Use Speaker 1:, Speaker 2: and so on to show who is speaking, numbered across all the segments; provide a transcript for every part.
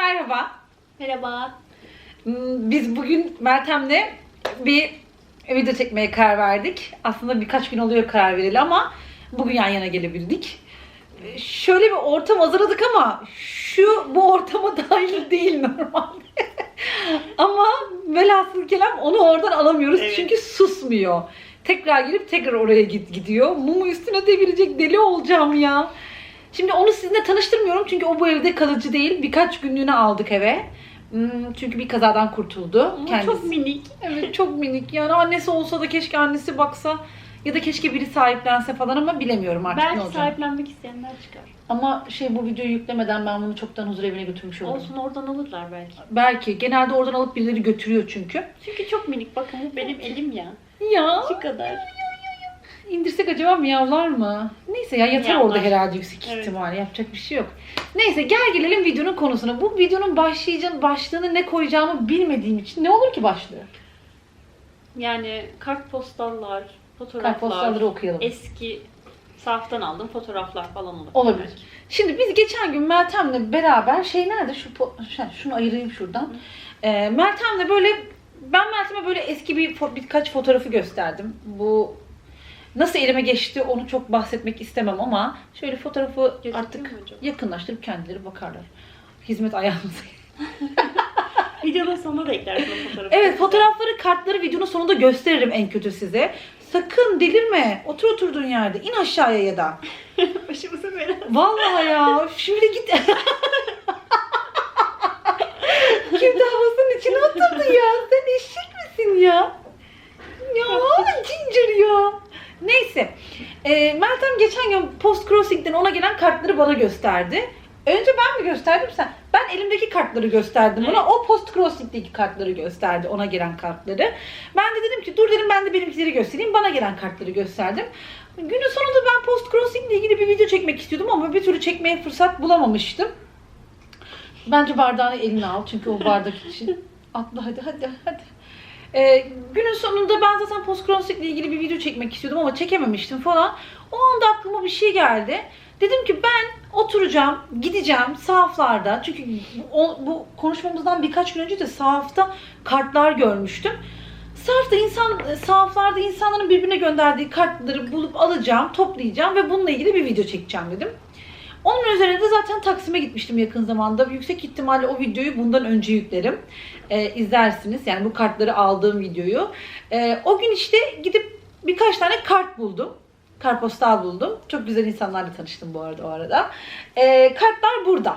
Speaker 1: merhaba.
Speaker 2: Merhaba.
Speaker 1: Hmm, Biz bugün Meltem'le bir video çekmeye karar verdik. Aslında birkaç gün oluyor karar vereli ama bugün yan yana gelebildik. Şöyle bir ortam hazırladık ama şu bu ortama dahil değil normalde. ama velhasıl kelam onu oradan alamıyoruz
Speaker 2: Evet.
Speaker 1: çünkü susmuyor. Tekrar gelip tekrar oraya git gidiyor. Mumu üstüne devirecek deli olacağım ya. Şimdi onu sizinle tanıştırmıyorum çünkü o bu evde kalıcı değil. Birkaç günlüğüne aldık eve. Hmm, Çünkü bir kazadan kurtuldu.
Speaker 2: Ama
Speaker 1: kendisi.
Speaker 2: çok minik.
Speaker 1: Evet çok minik. Yani annesi olsa da keşke annesi baksa ya da keşke biri sahiplense falan ama bilemiyorum artık ne
Speaker 2: Belki
Speaker 1: olacak.
Speaker 2: sahiplenmek isteyenler çıkar.
Speaker 1: Ama şey bu videoyu yüklemeden ben bunu çoktan huzur evine götürmüş oldum.
Speaker 2: Olsun oradan alırlar belki.
Speaker 1: Belki. Genelde oradan alıp birileri götürüyor çünkü.
Speaker 2: Çünkü çok minik. Bakın bu benim elim ya.
Speaker 1: Ya
Speaker 2: Şu kadar.
Speaker 1: İndirsek acaba miyavlar mı? Neyse ya yatar
Speaker 2: Miyavlar.
Speaker 1: orada herhalde yüksek
Speaker 2: Evet.
Speaker 1: ihtimal. Yapacak bir şey yok. Neyse gel gelelim videonun konusuna. Bu videonun başlayacağım başlığını ne koyacağımı bilmediğim için ne olur ki başlığı?
Speaker 2: Yani kartpostallar, fotoğraflar,
Speaker 1: Kartpostalları okuyalım.
Speaker 2: eski sahaftan aldığım fotoğraflar falan olur.
Speaker 1: Olabilir. Şimdi biz geçen gün Meltem'le beraber şey nerede şu po- şunu ayırayım şuradan. Ee, Meltem'le böyle ben Meltem'e böyle eski bir fo- birkaç fotoğrafı gösterdim. Bu nasıl elime geçti onu çok bahsetmek istemem ama şöyle fotoğrafı
Speaker 2: Gözüküyor
Speaker 1: artık
Speaker 2: mu acaba?
Speaker 1: yakınlaştırıp kendileri bakarlar. Hizmet ayağımıza.
Speaker 2: Videonun sonuna da eklersin o fotoğrafı.
Speaker 1: Evet fotoğrafları kartları videonun sonunda gösteririm en kötü size. Sakın delirme. Otur oturduğun yerde. İn aşağıya ya da.
Speaker 2: Başımıza bela.
Speaker 1: Vallahi ya. Şimdi git. Kim havasının içine oturdu ya? Sen eşek misin ya? Ya Ginger ya. Neyse. Ee, Meltem geçen gün Post Crossing'den ona gelen kartları bana gösterdi. Önce ben mi gösterdim sen? Ben elimdeki kartları gösterdim ona. O Post Crossing'deki kartları gösterdi. Ona gelen kartları. Ben de dedim ki dur dedim ben de benimkileri göstereyim. Bana gelen kartları gösterdim. Günün sonunda ben Post Crossing ile ilgili bir video çekmek istiyordum ama bir türlü çekmeye fırsat bulamamıştım. Bence bardağını eline al çünkü o bardak için. Atla hadi hadi hadi. Ee, günün sonunda ben zaten Post Crossing ile ilgili bir video çekmek istiyordum ama çekememiştim falan. O anda aklıma bir şey geldi. Dedim ki ben oturacağım, gideceğim sahaflarda. Çünkü o, bu konuşmamızdan birkaç gün önce de sahafta kartlar görmüştüm. Sahafta insan, sahaflarda insanların birbirine gönderdiği kartları bulup alacağım, toplayacağım ve bununla ilgili bir video çekeceğim dedim. Onun üzerine de zaten Taksim'e gitmiştim yakın zamanda. Yüksek ihtimalle o videoyu bundan önce yüklerim. Ee, izlersiniz. Yani bu kartları aldığım videoyu. Ee, o gün işte gidip birkaç tane kart buldum. Kartpostal buldum. Çok güzel insanlarla tanıştım bu arada o arada. Ee, kartlar burada.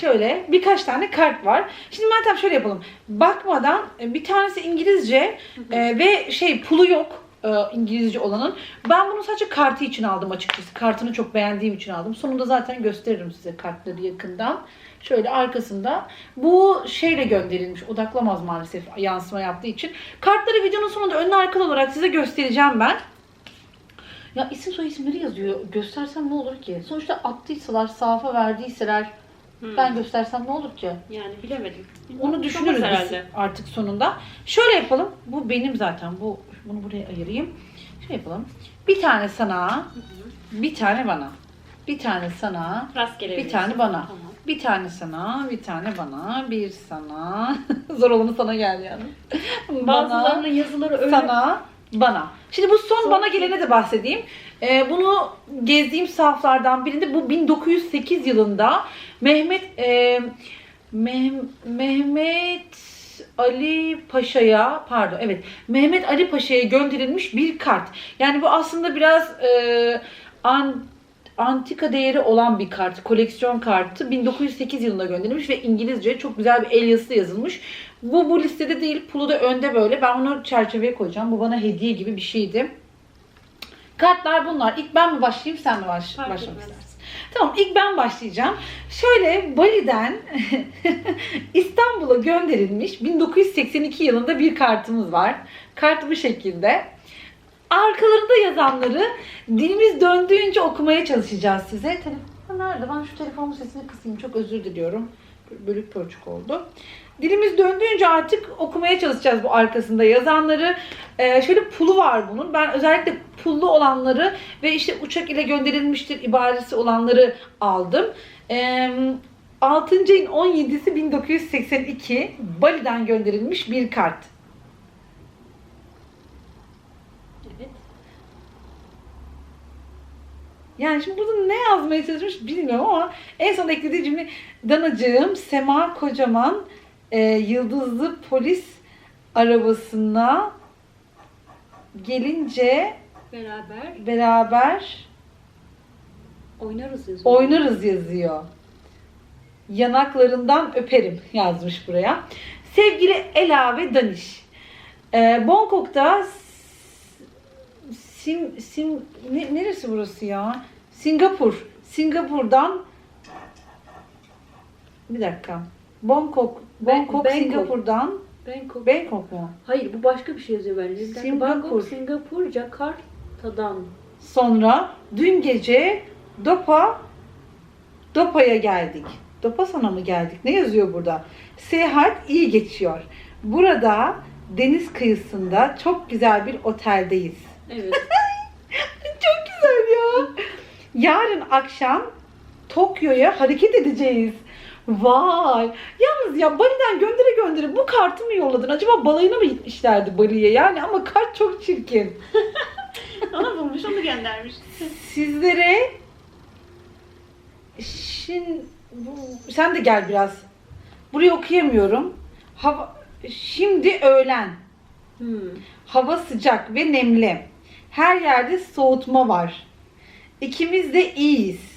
Speaker 1: Şöyle birkaç tane kart var. Şimdi Meltem şöyle yapalım. Bakmadan bir tanesi İngilizce e, ve şey pulu yok e, İngilizce olanın. Ben bunu sadece kartı için aldım açıkçası. Kartını çok beğendiğim için aldım. Sonunda zaten gösteririm size kartları yakından. Şöyle arkasında. Bu şeyle gönderilmiş. Odaklamaz maalesef yansıma yaptığı için. Kartları videonun sonunda önlü arkalı olarak size göstereceğim ben. Ya isim soy isimleri yazıyor. Göstersem ne olur ki? Sonuçta attıysalar, sahafa verdiyseler
Speaker 2: Hmm.
Speaker 1: ben göstersem ne olur ki?
Speaker 2: Yani bilemedim.
Speaker 1: Onu
Speaker 2: Olmaz
Speaker 1: düşünürüz biz artık sonunda. Şöyle yapalım. Bu benim zaten. Bu bunu buraya ayırayım. Şöyle yapalım. Bir tane sana, bir tane bana. Bir tane sana,
Speaker 2: Rastgele
Speaker 1: bir tane bana.
Speaker 2: Tamam.
Speaker 1: Bir tane sana, bir tane bana, bir sana. Zor olanı sana geldi yani.
Speaker 2: Bazılarının yazıları öyle.
Speaker 1: sana, bana. Şimdi bu son
Speaker 2: Son
Speaker 1: bana
Speaker 2: şey.
Speaker 1: gelene de bahsedeyim. Ee, bunu gezdiğim sahaflardan birinde bu 1908 yılında Mehmet e, Meh- Mehmet Ali Paşa'ya pardon evet Mehmet Ali Paşa'ya gönderilmiş bir kart. Yani bu aslında biraz e, an, antika değeri olan bir kart, koleksiyon kartı 1908 yılında gönderilmiş ve İngilizce çok güzel bir el yazısı yazılmış. Bu bu listede değil, pulu da önde böyle. Ben bunu çerçeveye koyacağım. Bu bana hediye gibi bir şeydi. Kartlar bunlar. İlk ben mi başlayayım, sen mi baş, başlamak istersin? Tamam, ilk ben başlayacağım. Şöyle Bali'den İstanbul'a gönderilmiş 1982 yılında bir kartımız var. Kart bu şekilde. Arkalarında yazanları dilimiz döndüğünce okumaya çalışacağız size. Telefon nerede? Ben şu telefonun sesini kısayım. Çok özür diliyorum. Bölük pörçük oldu. Dilimiz döndüğünce artık okumaya çalışacağız bu arkasında yazanları. Ee, şöyle pulu var bunun. Ben özellikle pullu olanları ve işte uçak ile gönderilmiştir ibaresi olanları aldım. Ee, 6. ayın 17'si 1982 Bali'den gönderilmiş bir kart.
Speaker 2: Evet.
Speaker 1: Yani şimdi burada ne yazmaya çalışmış bilmiyorum ama en son eklediği cümle Danacığım Sema Kocaman e, yıldızlı polis arabasına gelince
Speaker 2: Beraber
Speaker 1: beraber
Speaker 2: oynarız yazıyor.
Speaker 1: oynarız yazıyor. Yanaklarından öperim yazmış buraya. Sevgili Ela ve Daniş. Ee, Bangkok'ta Sim, Sim, ne, neresi burası ya? Singapur. Singapur'dan bir dakika. Bangkok, Bangkok. Singapur'dan
Speaker 2: Bangkok.
Speaker 1: Bangkok mu?
Speaker 2: Hayır bu başka bir şey yazıyor bence. Bir dakika,
Speaker 1: Singapur.
Speaker 2: Bangkok, Singapur, Jakarta'dan.
Speaker 1: Sonra dün gece Dopa Dopa'ya geldik. Dopa sana mı geldik? Ne yazıyor burada? Seyahat iyi geçiyor. Burada deniz kıyısında çok güzel bir oteldeyiz.
Speaker 2: Evet.
Speaker 1: Çok güzel ya. Yarın akşam Tokyo'ya hareket edeceğiz. Vay. Yalnız ya Bali'den göndere göndere bu kartı mı yolladın? Acaba balayına mı gitmişlerdi Bali'ye? Yani ama kart çok çirkin.
Speaker 2: onu bulmuş, onu göndermiş.
Speaker 1: Sizlere Şin bu- sen de gel biraz. Burayı okuyamıyorum. Hava şimdi öğlen.
Speaker 2: Hmm.
Speaker 1: Hava sıcak ve nemli. Her yerde soğutma var. İkimiz de iyiyiz.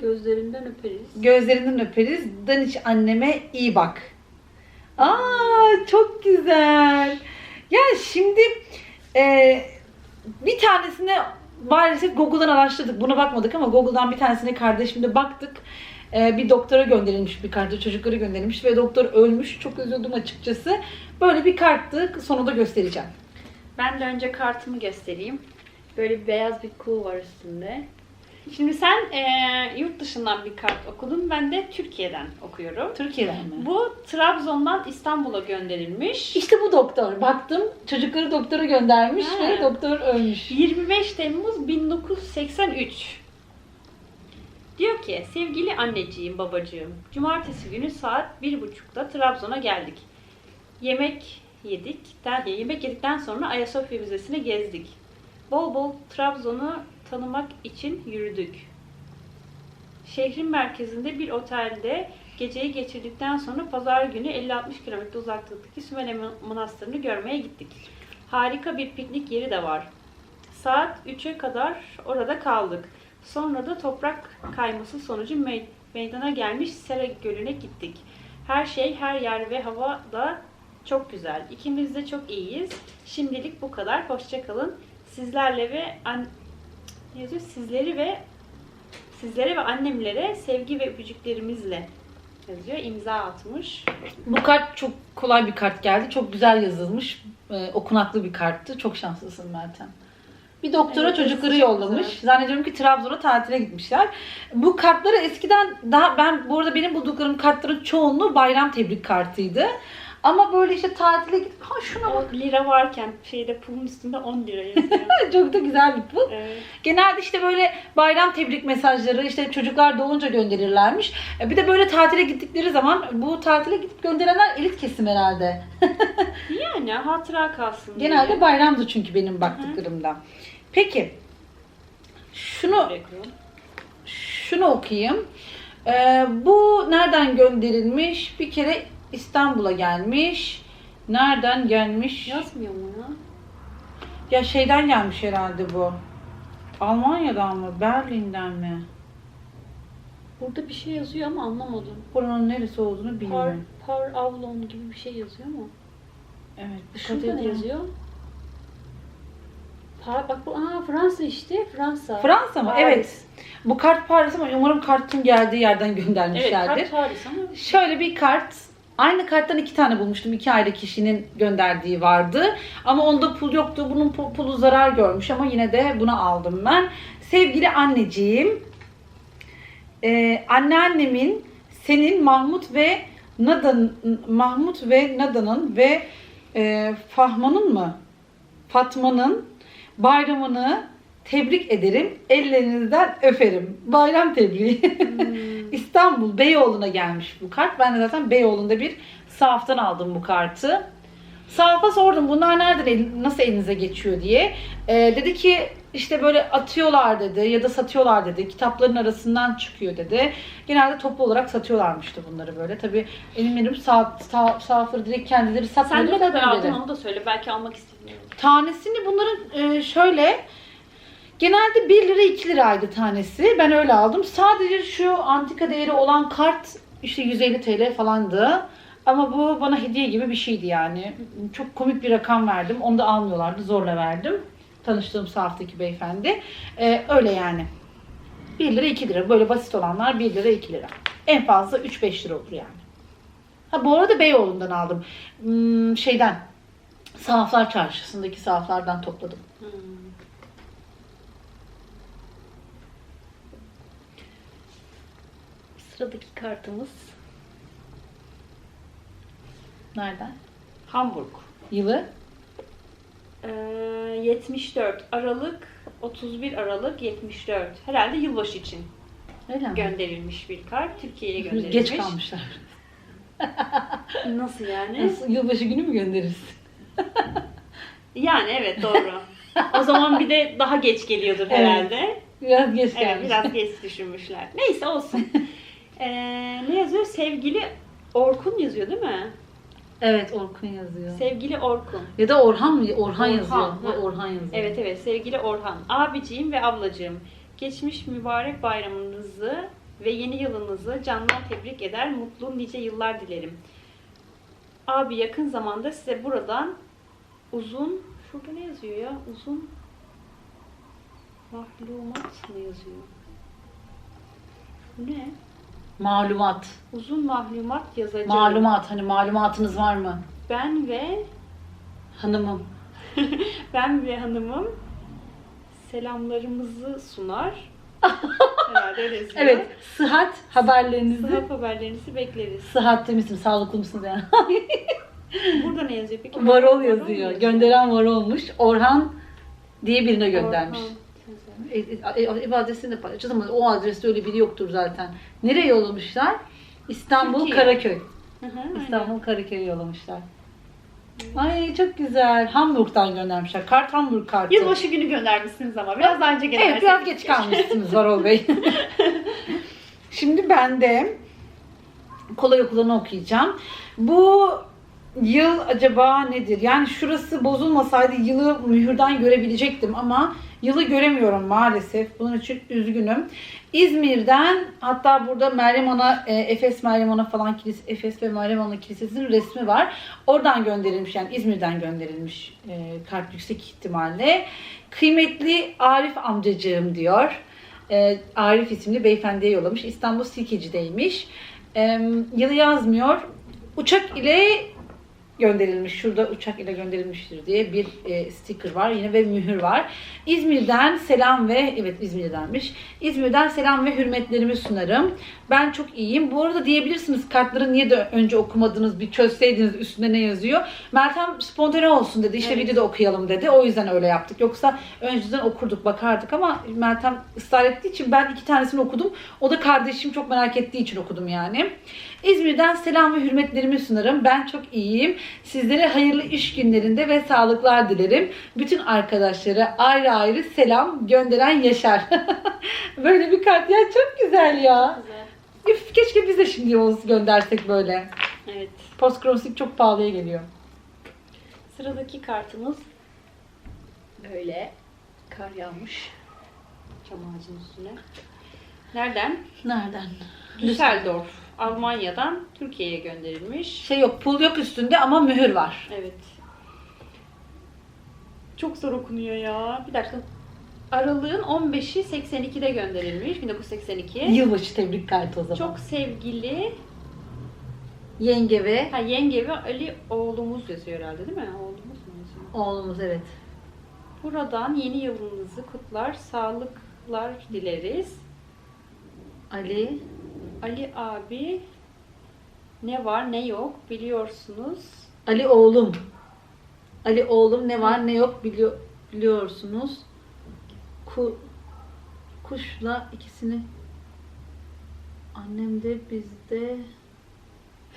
Speaker 2: Gözlerinden öperiz.
Speaker 1: Gözlerinden öperiz. Daniç anneme iyi bak. Aa çok güzel. Yani şimdi e, bir tanesine maalesef Google'dan araştırdık. Buna bakmadık ama Google'dan bir tanesine kardeşimle baktık. E, bir doktora gönderilmiş bir kartı. Çocukları gönderilmiş ve doktor ölmüş. Çok üzüldüm açıkçası. Böyle bir karttı. Sonunda göstereceğim.
Speaker 2: Ben de önce kartımı göstereyim. Böyle bir beyaz bir kuğu var üstünde. Şimdi sen eee, yurt dışından bir kart okudun. Ben de Türkiye'den okuyorum.
Speaker 1: Türkiye'den mi?
Speaker 2: Bu Trabzon'dan İstanbul'a gönderilmiş.
Speaker 1: İşte bu doktor. Baktım çocukları doktora göndermiş
Speaker 2: Ha.
Speaker 1: ve doktor ölmüş.
Speaker 2: 25 Temmuz 1983. Diyor ki sevgili anneciğim babacığım cumartesi günü saat bir buçukta Trabzon'a geldik. Yemek yedik. Yemek yedikten sonra Ayasofya Müzesi'ne gezdik. Bol bol Trabzon'u tanımak için yürüdük. Şehrin merkezinde bir otelde geceyi geçirdikten sonra pazar günü 50-60 kilometre uzaklıktaki Sümele Manastırı'nı görmeye gittik. Harika bir piknik yeri de var. Saat 3'e kadar orada kaldık. Sonra da toprak kayması sonucu mey- meydana gelmiş Sera Gölü'ne gittik. Her şey, her yer ve hava da çok güzel. İkimiz de çok iyiyiz. Şimdilik bu kadar. Hoşça kalın. Sizlerle ve an yazıyor? Sizleri ve sizlere ve annemlere sevgi ve öpücüklerimizle yazıyor. İmza atmış.
Speaker 1: Bu kart çok kolay bir kart geldi. Çok güzel yazılmış. Ee, okunaklı bir karttı. Çok şanslısın Meltem. Bir doktora
Speaker 2: Evet,
Speaker 1: çocukları yollamış.
Speaker 2: güzel.
Speaker 1: Zannediyorum ki Trabzon'a tatile gitmişler. Bu kartları eskiden daha ben bu arada benim bulduklarım kartların çoğunluğu bayram tebrik kartıydı. Ama böyle işte tatile gidip ha şuna bak
Speaker 2: lira varken şeyde pulun üstünde 10 lira yazıyor.
Speaker 1: çok da güzel bir pul.
Speaker 2: evet.
Speaker 1: Genelde işte böyle bayram tebrik mesajları işte çocuklar doğunca gönderirlermiş. E, Bir de böyle tatile gittikleri zaman bu tatile gidip gönderenler elit kesim herhalde.
Speaker 2: Yani hatıra kalsın diye.
Speaker 1: Genelde bayramdı çünkü benim baktıklarımda. Peki. Şunu şunu okuyayım. Ee, bu nereden gönderilmiş? Bir kere İstanbul'a gelmiş. Nereden gelmiş?
Speaker 2: Yazmıyor mu ya?
Speaker 1: Ya şeyden gelmiş herhalde bu. Almanya'dan mı? Berlin'den mi?
Speaker 2: Burada bir şey yazıyor ama anlamadım.
Speaker 1: Buranın neresi olduğunu
Speaker 2: Par,
Speaker 1: bilmiyorum.
Speaker 2: par Avlon gibi bir şey yazıyor mu?
Speaker 1: Evet. dikkat
Speaker 2: Şurada ne
Speaker 1: edin.
Speaker 2: yazıyor? Par, bak bu aa Fransa işte Fransa.
Speaker 1: Fransa mı?
Speaker 2: Paris.
Speaker 1: Evet. Bu kart Paris ama umarım kartın geldiği yerden
Speaker 2: Evet
Speaker 1: göndermişlerdir.
Speaker 2: kart Paris ama
Speaker 1: Şöyle bir kart. Aynı karttan iki tane bulmuştum. İki ayrı kişinin gönderdiği vardı. Ama onda pul yoktu. Bunun pu- pulu zarar görmüş ama yine de bunu aldım ben. Sevgili anneciğim, e, anneannemin senin Mahmut ve Nadan Mahmut ve Nadan'ın ve e, Fahman'ın mı? Fatma'nın bayramını Tebrik ederim. Ellerinizden öperim. Bayram tebriği.
Speaker 2: Hmm.
Speaker 1: İstanbul Beyoğlu'na gelmiş bu kart. Ben de zaten Beyoğlu'nda bir sahaftan aldım bu kartı. Sahafa sordum bunlar nereden nasıl elinize geçiyor diye. Ee, dedi ki işte böyle atıyorlar dedi ya da satıyorlar dedi. Kitapların arasından çıkıyor dedi. Genelde toplu olarak satıyorlarmıştı bunları böyle. Tabii elim benim sağ, sağ, sahafları direkt kendileri
Speaker 2: Sen
Speaker 1: satmıyordu.
Speaker 2: ne kadar aldın onu da söyle. Belki almak istedim.
Speaker 1: Tanesini bunların e, şöyle genelde 1 lira 2 liraydı tanesi. Ben öyle aldım. Sadece şu antika değeri olan kart işte 150 TL falandı. Ama bu bana hediye gibi bir şeydi yani. Çok komik bir rakam verdim. Onu da almıyorlardı. Zorla verdim. Tanıştığım sahaftaki beyefendi. E, öyle yani. 1 lira 2 lira. Böyle basit olanlar 1 lira 2 lira. En fazla 3-5 lira olur yani. Ha bu arada Beyoğlu'ndan aldım. Hmm, şeyden Sahaflar Çarşısı'ndaki sahaflardan topladım.
Speaker 2: Hmm. Sıradaki kartımız
Speaker 1: Nereden?
Speaker 2: Hamburg.
Speaker 1: Yılı?
Speaker 2: Ee, 74 Aralık 31 Aralık 74. Herhalde yılbaşı için
Speaker 1: Öyle mi?
Speaker 2: gönderilmiş bir kart. Türkiye'ye gönderilmiş.
Speaker 1: Geç kalmışlar.
Speaker 2: Nasıl yani?
Speaker 1: Nasıl, yılbaşı günü mü göndeririz?
Speaker 2: Yani evet doğru. o zaman bir de daha geç geliyordur
Speaker 1: Evet.
Speaker 2: herhalde.
Speaker 1: Biraz geç
Speaker 2: Evet
Speaker 1: gelmiş.
Speaker 2: biraz geç düşünmüşler. Neyse olsun. Ee, ne yazıyor? Sevgili Orkun yazıyor değil mi?
Speaker 1: Evet Orkun yazıyor.
Speaker 2: Sevgili Orkun.
Speaker 1: ya da Orhan mı? Orhan,
Speaker 2: Orhan,
Speaker 1: yazıyor.
Speaker 2: ha.
Speaker 1: Ha, Orhan yazıyor.
Speaker 2: Evet evet sevgili Orhan. Abiciğim ve ablacığım. Geçmiş mübarek bayramınızı ve yeni yılınızı candan tebrik eder. Mutlu nice yıllar dilerim. Abi yakın zamanda size buradan uzun şurada ne yazıyor ya? Uzun mahlumat mı yazıyor? Bu ne?
Speaker 1: Malumat.
Speaker 2: Uzun mahlumat yazacağım.
Speaker 1: Malumat. Hani malumatınız var mı?
Speaker 2: Ben ve
Speaker 1: Hanımım.
Speaker 2: ben ve hanımım selamlarımızı sunar. Herhalde öyle yazıyor.
Speaker 1: Evet. Sıhhat haberlerinizi.
Speaker 2: Sıhhat haberlerinizi bekleriz.
Speaker 1: Sıhhat demiştim. Sağlıklı mısınız yani?
Speaker 2: Burada ne yazıyor peki?
Speaker 1: Varol yazıyor. Gönderen Varol'muş. Orhan diye birine göndermiş.
Speaker 2: Orhan.
Speaker 1: E, e, e, ev adresini de paylaşacağız ama o adreste öyle biri yoktur zaten. Nereye yollamışlar? İstanbul
Speaker 2: Türkiye.
Speaker 1: Karaköy.
Speaker 2: Hı hı, aynen.
Speaker 1: İstanbul Karaköy'e yollamışlar. Ay çok güzel. Hamburg'dan göndermişler. Kart Hamburg kartı.
Speaker 2: Yılbaşı günü göndermişsiniz ama biraz daha önce
Speaker 1: Evet
Speaker 2: gönderseniz.
Speaker 1: biraz geç kalmışsınız Varol Bey. Şimdi ben de kolay okulunu okuyacağım. Bu yıl acaba nedir? Yani şurası bozulmasaydı yılı mühürden görebilecektim ama yılı göremiyorum maalesef. Bunun için üzgünüm. İzmir'den hatta burada Meryem Ana, e, Efes Meryem Ana falan kilise, Efes ve Meryem Ana Kilisesi'nin resmi var. Oradan gönderilmiş yani İzmir'den gönderilmiş e, kart yüksek ihtimalle. Kıymetli Arif amcacığım diyor. E, Arif isimli beyefendiye yollamış. İstanbul Silkeci'deymiş. E, yılı yazmıyor. Uçak ile gönderilmiş. Şurada uçak ile gönderilmiştir diye bir e, sticker var yine ve mühür var. İzmir'den selam ve evet İzmir'denmiş. İzmir'den selam ve hürmetlerimi sunarım. Ben çok iyiyim. Bu arada diyebilirsiniz kartları niye de önce okumadınız bir çözseydiniz üstünde ne yazıyor. Meltem spontane olsun dedi. İşte
Speaker 2: Evet.
Speaker 1: videoda okuyalım dedi. O yüzden öyle yaptık. Yoksa önceden okurduk bakardık ama Meltem ısrar ettiği için ben iki tanesini okudum. O da kardeşim çok merak ettiği için okudum yani. İzmir'den selam ve hürmetlerimi sunarım. Ben çok iyiyim. Sizlere hayırlı iş günlerinde ve sağlıklar dilerim. Bütün arkadaşlara ayrı ayrı selam gönderen Yaşar. böyle bir kart ya çok güzel ya.
Speaker 2: Güzel.
Speaker 1: Üf, keşke biz de şimdi Yavuz göndersek böyle.
Speaker 2: Evet.
Speaker 1: Postcrossing çok pahalıya geliyor.
Speaker 2: Sıradaki kartımız böyle kar yağmış çam ağacının üstüne. Nereden?
Speaker 1: Nereden?
Speaker 2: Düsseldorf, Almanya'dan Türkiye'ye gönderilmiş.
Speaker 1: Şey yok, pul yok üstünde ama mühür var.
Speaker 2: Evet. Çok zor okunuyor ya. Bir dakika. Aralığın 15'i 82'de gönderilmiş. 1982.
Speaker 1: Yılbaşı tebrik kartı o zaman.
Speaker 2: Çok sevgili
Speaker 1: Yenge ve
Speaker 2: ha, yenge ve Ali oğlumuz yazıyor herhalde değil mi? Oğlumuz mu yazıyor?
Speaker 1: oğlumuz evet.
Speaker 2: Buradan yeni yılınızı kutlar, sağlıklar dileriz.
Speaker 1: Ali,
Speaker 2: Ali abi ne var ne yok biliyorsunuz.
Speaker 1: Ali oğlum. Ali oğlum ne var ne yok biliyor, biliyorsunuz. ku, kuşla ikisini annem de bizde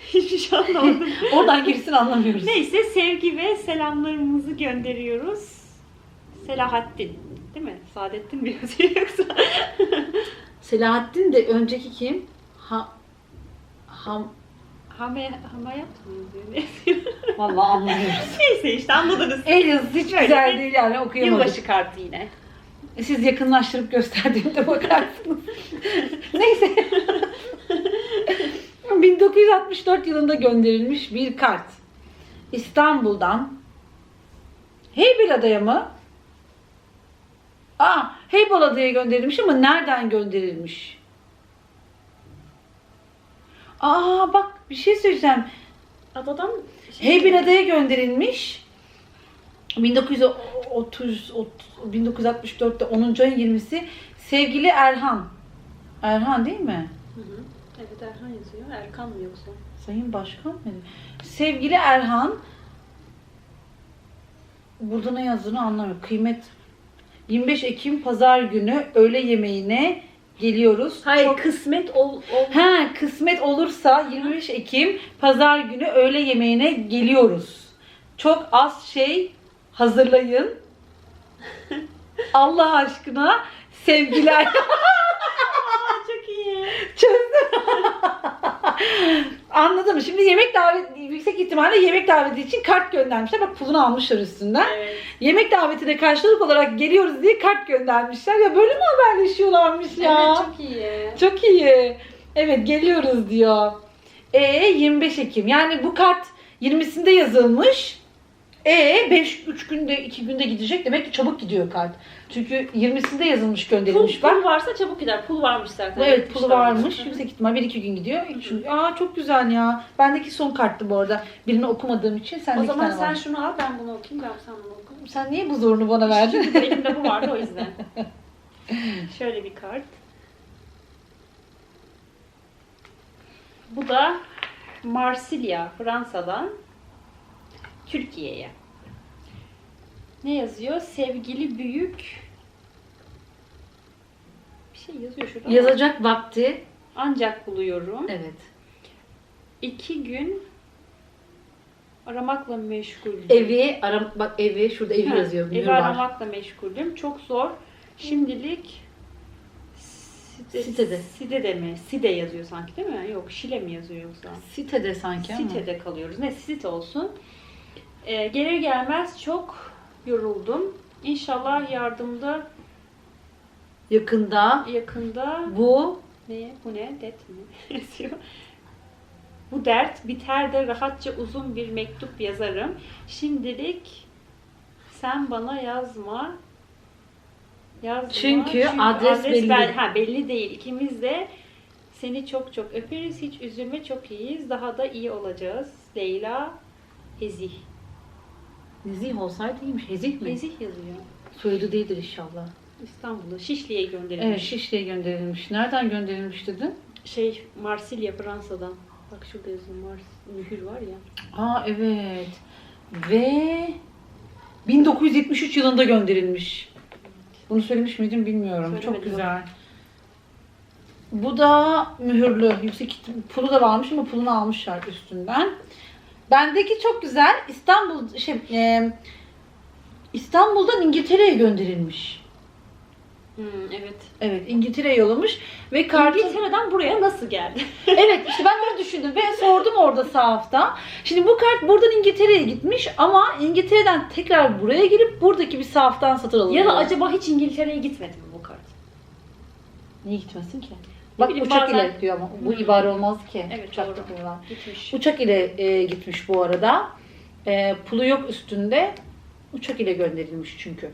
Speaker 2: Hiçbir şey anlamadım.
Speaker 1: oradan gerisini anlamıyoruz.
Speaker 2: Neyse sevgi ve selamlarımızı gönderiyoruz. Selahattin. Değil mi? Saadettin mi yoksa?
Speaker 1: Selahattin de önceki kim? Ha Ham
Speaker 2: Hame, yazıyor? Ne yazıyor?
Speaker 1: vallahi anlamıyoruz.
Speaker 2: Neyse işte anladınız.
Speaker 1: El yazısı hiç
Speaker 2: Böyle
Speaker 1: güzel
Speaker 2: bir
Speaker 1: değil yani okuyamadık.
Speaker 2: Yılbaşı kartı yine.
Speaker 1: Siz yakınlaştırıp gösterdiğimde bakarsınız. Neyse. 1964 yılında gönderilmiş bir kart. İstanbul'dan Heybeliada'ya mı? Aa, Heybeliada'ya gönderilmiş ama nereden gönderilmiş? Aa bak bir şey söyleyeceğim.
Speaker 2: Adadan şey
Speaker 1: Heybeliada'ya gönderilmiş. 1930 1964'te 10. ayın 20'si sevgili Erhan. Erhan değil mi?
Speaker 2: Hı hı. Evet Erhan yazıyor. Erkan mı yoksa?
Speaker 1: Sayın Başkan mı? Sevgili Erhan burada ne yazdığını anlamıyorum. Kıymet 25 Ekim pazar günü öğle yemeğine geliyoruz.
Speaker 2: Hayır
Speaker 1: Çok-
Speaker 2: kısmet ol, ol.
Speaker 1: Ha, kısmet olursa 25 Ekim pazar günü öğle yemeğine geliyoruz. Çok az şey hazırlayın. Allah aşkına sevgiler.
Speaker 2: Çok iyi.
Speaker 1: Çözdüm. Anladım. Şimdi yemek daveti yüksek ihtimalle yemek daveti için kart göndermişler. Bak pulunu almışlar üstünden.
Speaker 2: Evet.
Speaker 1: Yemek davetine karşılık olarak geliyoruz diye kart göndermişler. Ya böyle mi haberleşiyorlarmış ya?
Speaker 2: Evet çok iyi.
Speaker 1: Çok iyi. Evet geliyoruz diyor. E 25 Ekim. Yani bu kart 20'sinde yazılmış. E 5 3 günde 2 günde gidecek. Demek ki çabuk gidiyor kart. Çünkü 20'sinde yazılmış
Speaker 2: Pul,
Speaker 1: gönderilmiş bak.
Speaker 2: pul varsa çabuk gider. Pul varmış zaten.
Speaker 1: Evet pulu varmış. Yüksek ihtimal 1-2 gün gidiyor. Çünkü, aa çok güzel ya. Bendeki son karttı bu arada. Birini okumadığım için sen
Speaker 2: O zaman sen
Speaker 1: var.
Speaker 2: şunu al ben bunu okuyayım ben sen bunu oku.
Speaker 1: Sen niye bu zorunu bana verdin?
Speaker 2: Çünkü elimde bu vardı o yüzden. Şöyle bir kart. Bu da Marsilya, Fransa'dan Türkiye'ye. Ne yazıyor? Sevgili büyük bir şey yazıyor şurada.
Speaker 1: Yazacak vakti.
Speaker 2: Ancak buluyorum.
Speaker 1: Evet.
Speaker 2: İki gün aramakla meşguldüm.
Speaker 1: Evi aram bak evi şurada evi
Speaker 2: Ha,
Speaker 1: yazıyor.
Speaker 2: Evi
Speaker 1: var.
Speaker 2: aramakla meşguldüm. Çok zor. Şimdilik site,
Speaker 1: Sitede.
Speaker 2: Sitede mi? Side yazıyor sanki değil mi? Yok Şile mi yazıyor yoksa?
Speaker 1: Sitede sanki ama.
Speaker 2: Sitede kalıyoruz. Ne site olsun. Ee, gelir gelmez çok yoruldum. İnşallah yardımda
Speaker 1: Yakında
Speaker 2: yakında
Speaker 1: bu
Speaker 2: ne bu ne det mi yazıyor. Bu dert biter de rahatça uzun bir mektup yazarım. Şimdilik sen bana yazma. Yazma.
Speaker 1: Çünkü adres belli
Speaker 2: bel- ha, belli değil. İkimiz de seni çok çok öperiz. Hiç üzülme çok iyiyiz. Daha da iyi olacağız. Leyla Hezih.
Speaker 1: Nezih olsaydı iyiymiş. Hezih mi?
Speaker 2: Hezih yazıyor.
Speaker 1: Soyadı değildir inşallah.
Speaker 2: İstanbul'a Şişli'ye gönderilmiş.
Speaker 1: Evet Şişli'ye gönderilmiş. Nereden gönderilmiş dedin?
Speaker 2: Şey Marsilya Fransa'dan. Bak şurada yazıyor Mars mühür var ya.
Speaker 1: Aa evet. Ve 1973 yılında gönderilmiş. Bunu söylemiş miydim bilmiyorum. Çok
Speaker 2: Söylemedim.
Speaker 1: güzel. Bu da mühürlü. Yüksek pulu da varmış ama pulunu almışlar üstünden. Bendeki çok güzel. İstanbul şey e, İstanbul'dan İngiltere'ye gönderilmiş.
Speaker 2: Hmm, evet.
Speaker 1: Evet, İngiltere'ye yollamış ve kartı
Speaker 2: İngiltere'den buraya nasıl geldi?
Speaker 1: Evet işte ben onu düşündüm ve sordum orada sahafta. Şimdi bu kart buradan İngiltere'ye gitmiş ama İngiltere'den tekrar buraya gelip buradaki bir sahaftan satın alınıyor.
Speaker 2: ya da acaba hiç İngiltere'ye gitmedi mi bu kart?
Speaker 1: Niye gitmesin ki? Bak uçak
Speaker 2: bazen-
Speaker 1: ile diyor ama bu ibare olmaz ki.
Speaker 2: Evet,
Speaker 1: Uçakta
Speaker 2: doğru.
Speaker 1: kullanılan.
Speaker 2: Gitmiş.
Speaker 1: Uçak ile e, gitmiş bu arada. E, pulu yok üstünde. Uçak ile gönderilmiş çünkü.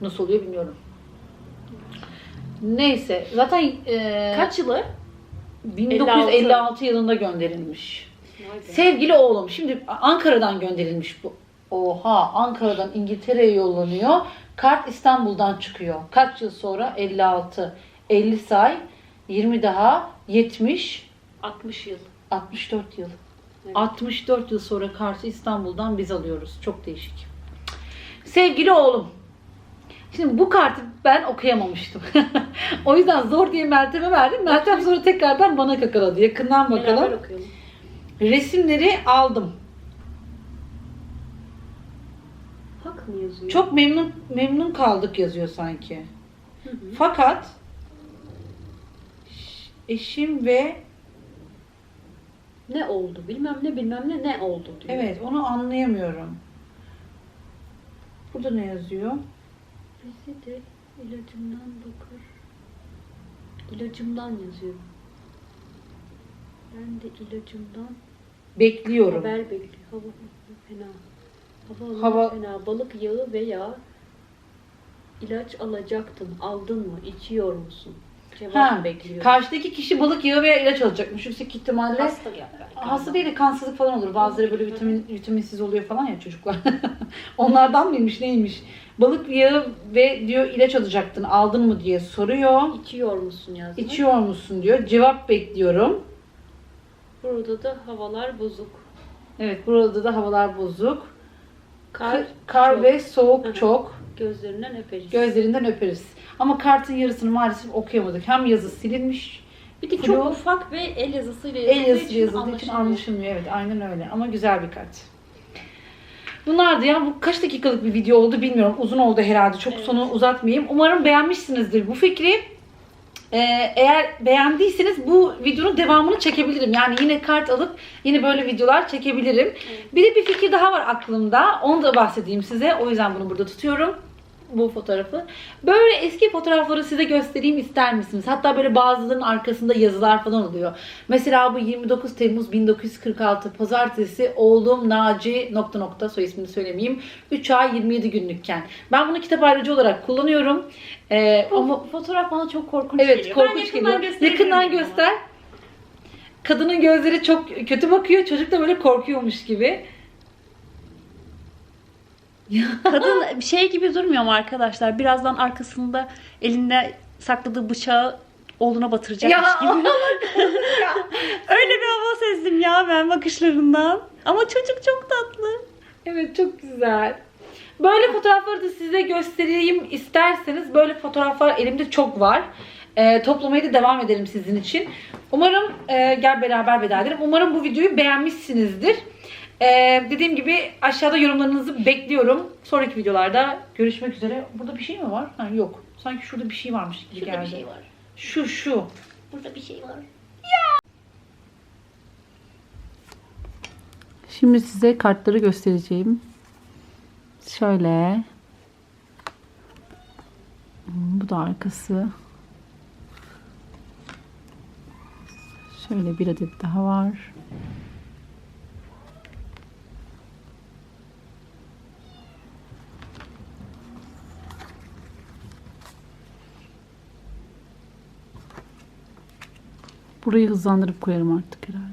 Speaker 1: Nasıl oluyor bilmiyorum. Neyse zaten e,
Speaker 2: Kaç yılı?
Speaker 1: 1956 yılında gönderilmiş. Sevgili oğlum, şimdi Ankara'dan gönderilmiş bu. Oha, Ankara'dan İngiltere'ye yollanıyor. Kart İstanbul'dan çıkıyor. Kaç yıl sonra? 56. 50 say, 20 daha, 70,
Speaker 2: 60 yıl.
Speaker 1: 64 yıl.
Speaker 2: Evet.
Speaker 1: 64 yıl sonra kartı İstanbul'dan biz alıyoruz. Çok değişik. Sevgili oğlum, Şimdi bu kartı ben okuyamamıştım. o yüzden zor diye Meltem'e verdim. Meltem sonra tekrardan bana kakaladı. Yakından bakalım.
Speaker 2: okuyalım.
Speaker 1: Resimleri aldım.
Speaker 2: Hak mı yazıyor?
Speaker 1: Çok memnun memnun kaldık yazıyor sanki.
Speaker 2: Hı hı.
Speaker 1: Fakat eşim ve
Speaker 2: Ne oldu? Bilmem ne bilmem ne ne oldu diyor.
Speaker 1: evet onu anlayamıyorum. Burada ne yazıyor?
Speaker 2: Bizi de ilacımdan bakır. İlacımdan yazıyor. Ben de ilacımdan
Speaker 1: Bekliyorum.
Speaker 2: haber bekliyorum. Hava fena. Hava,
Speaker 1: Hava-
Speaker 2: fena. Balık yağı veya ilaç alacaktın. Aldın mı? İçiyor musun? Cevap
Speaker 1: Ha, karşıdaki kişi balık yağı veya ilaç alacakmış. Yüksek ihtimalle
Speaker 2: Hasta ya belki.
Speaker 1: hasta değil de kansızlık falan olur. Bazıları böyle vitamin vitaminsiz oluyor falan ya çocuklar. Onlardan mıymış neymiş? Balık yağı ve diyor ilaç alacaktın. Aldın mı diye soruyor.
Speaker 2: İçiyor musun yazmış.
Speaker 1: İçiyor musun diyor. Cevap bekliyorum.
Speaker 2: Burada da havalar bozuk.
Speaker 1: Evet burada da havalar bozuk.
Speaker 2: Kar,
Speaker 1: Kar,
Speaker 2: çok.
Speaker 1: ve soğuk
Speaker 2: hı.
Speaker 1: çok.
Speaker 2: Gözlerinden öperiz.
Speaker 1: Gözlerinden öperiz. Ama kartın yarısını maalesef okuyamadık. Hem yazı silinmiş,
Speaker 2: Bir de çok ufak ve el yazısıyla yazıldığı
Speaker 1: el yazısı
Speaker 2: için
Speaker 1: yazıldığı için
Speaker 2: anlaşılmıyor.
Speaker 1: Evet aynen öyle. Ama güzel bir kart. Bunlardı ya. Bu kaç dakikalık bir video oldu bilmiyorum. Uzun oldu herhalde. Çok
Speaker 2: Evet.
Speaker 1: sonu uzatmayayım. Umarım beğenmişsinizdir bu fikri. Ee, eğer beğendiyseniz bu videonun devamını çekebilirim. Yani yine kart alıp yine böyle videolar çekebilirim. Bir de bir fikir daha var aklımda. Onu da bahsedeyim size. O yüzden bunu burada tutuyorum. Bu fotoğrafı. Böyle eski fotoğrafları size göstereyim ister misiniz? Hatta böyle bazılarının arkasında yazılar falan oluyor. Mesela bu 29 Temmuz 1946 Pazartesi oğlum Naci nokta nokta soy ismini söylemeyeyim. 3 ay 27 günlükken. Ben bunu kitap ayrıcı olarak kullanıyorum. Ee, ama
Speaker 2: fotoğraf bana çok korkunç
Speaker 1: Evet
Speaker 2: geliyor. Ben
Speaker 1: korkunç
Speaker 2: yakından
Speaker 1: geliyor. Yakından göster. Kadının gözleri çok kötü bakıyor. Çocuk da böyle korkuyormuş gibi.
Speaker 2: Kadın şey gibi durmuyor mu arkadaşlar? Birazdan arkasında elinde sakladığı bıçağı oğluna batıracakmış gibi. Öyle bir hava sezdim ya ben bakışlarından. Ama çocuk çok tatlı.
Speaker 1: Evet çok güzel. Böyle fotoğrafları da size göstereyim isterseniz böyle fotoğraflar elimde çok var. Ee, toplamaya da devam edelim sizin için. Umarım e, gel beraber veda edelim. Umarım bu videoyu beğenmişsinizdir. Ee, dediğim gibi aşağıda yorumlarınızı bekliyorum. Sonraki videolarda görüşmek üzere. Burada bir şey mi var? Ha, yok. Sanki şurada bir şey varmış gibi
Speaker 2: Şurada
Speaker 1: geldi.
Speaker 2: bir şey var.
Speaker 1: Şu şu.
Speaker 2: Burada bir şey var.
Speaker 1: Şimdi size kartları göstereceğim. Şöyle. Bu da arkası. Şöyle bir adet daha var. Burayı hızlandırıp koyarım artık herhalde.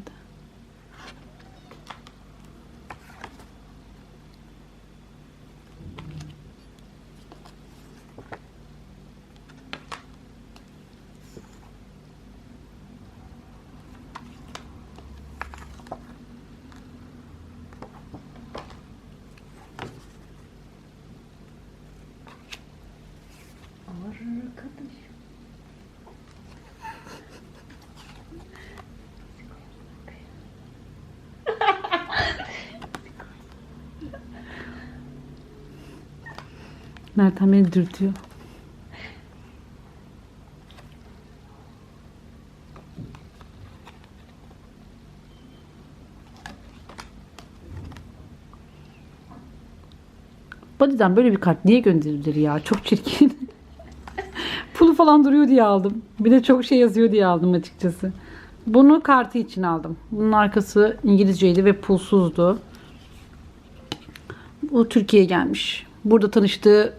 Speaker 1: Meltem beni dürtüyor. Body'den böyle bir kart niye gönderilir ya? Çok çirkin. Pulu falan duruyor diye aldım. Bir de çok şey yazıyor diye aldım açıkçası. Bunu kartı için aldım. Bunun arkası İngilizceydi ve pulsuzdu. Bu Türkiye'ye gelmiş. Burada tanıştığı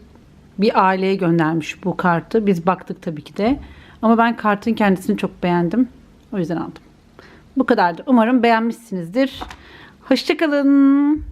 Speaker 1: bir aileye göndermiş bu kartı. Biz baktık tabii ki de. Ama ben kartın kendisini çok beğendim. O yüzden aldım. Bu kadardı. Umarım beğenmişsinizdir. Hoşçakalın.